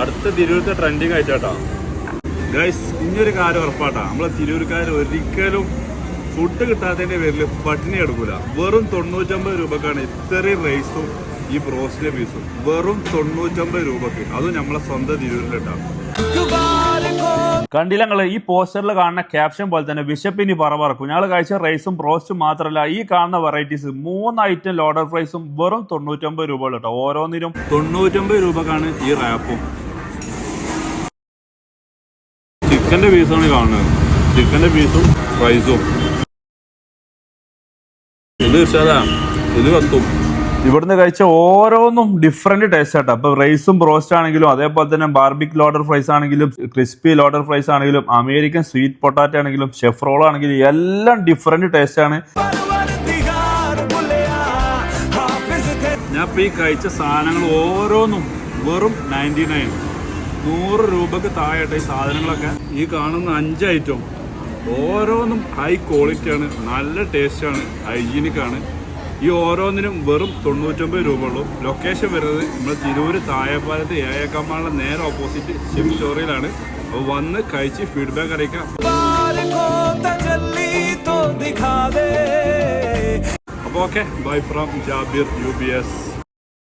അടുത്ത തിരൂരത്തെ ട്രെൻഡിങ് ആയിട്ടാ ഗൈസ് ഇനിയൊരു കാര്യം ഉറപ്പാട്ടാ. നമ്മളെ തിരൂർക്കാർ ഒരിക്കലും ഫുഡ് കിട്ടാത്തതിന്റെ പേരിൽ പട്ടിണി എടുക്കൂല വെറും തൊണ്ണൂറ്റമ്പത് രൂപക്കാണ് ഇത്രയും റൈസും ഈ ബ്രോസ്റ്റിലെ പീസും വെറും തൊണ്ണൂറ്റമ്പത് രൂപക്ക്. അതും നമ്മളെ സ്വന്തം തിരൂരിലിട്ടാ. കണ്ടില്ല ഈ പോസ്റ്ററിൽ കാണുന്ന ക്യാപ്ഷൻ പോലെ തന്നെ വിശപ്പിനി പറവറക്കും ഞങ്ങൾ കഴിച്ച റൈസും ബ്രോസ്റ്റും മാത്രമല്ല ഈ കാണുന്ന വെറൈറ്റീസ് മൂന്ന് ഐറ്റം ലോഡർ ഫ്രൈസും വെറും തൊണ്ണൂറ്റൊമ്പത് രൂപ കേട്ടോ ഓരോന്നിനും. തൊണ്ണൂറ്റൊമ്പത് രൂപക്കാണ് ഈ റാപ്പും ചിക്കന്റെ പീസാണ് കാണുന്നത്. ചിക്കന്റെ പീസും റൈസും ഇത് ഇഷ്ടതാ ഇത് കത്തും ഇവിടുന്ന് കഴിച്ച ഓരോന്നും ഡിഫറെന്റ് ടേസ്റ്റ് ആട്ടോ. അപ്പൊ റൈസും ബ്രോസ്റ്റ് ആണെങ്കിലും അതേപോലെ തന്നെ ബാർബിക് ലോഡർ ഫ്രൈസ് ആണെങ്കിലും ക്രിസ്പി ലോഡർ ഫ്രൈസ് ആണെങ്കിലും അമേരിക്കൻ സ്വീറ്റ് പൊട്ടാറ്റോ ആണെങ്കിലും ഷെഫ് റോൾ ആണെങ്കിലും എല്ലാം ഡിഫറെന്റ് ടേസ്റ്റ് ആണ്. ഞാൻ ഇപ്പൊ ഈ കഴിച്ച സാധനങ്ങൾ ഓരോന്നും വെറും നയന്റി നയൻ നൂറ് രൂപക്ക് താഴെട്ടെ ഈ സാധനങ്ങളൊക്കെ ഈ കാണുന്ന അഞ്ച് ഐറ്റം ഓരോന്നും ഹൈ ക്വാളിറ്റി ആണ് നല്ല ടേസ്റ്റാണ് ആണ് ഹൈജീനിക് ആണ്. ഈ ഓരോന്നിനും വെറും തൊണ്ണൂറ്റൊമ്പത് രൂപ ഉള്ളൂ. ലൊക്കേഷൻ വരുന്നത് നമ്മൾ തിരൂര് താഴെപ്പാലത്ത് ഏഴേക്കാമ്പാളിലെ നേരെ ഓപ്പോസിറ്റ് ഷിം സ്റ്റോറിയിലാണ് അപ്പോൾ വന്ന് കഴിച്ച് ഫീഡ്ബാക്ക് അറിയിക്കാം. അപ്പോൾ okay bye from Jabir U B S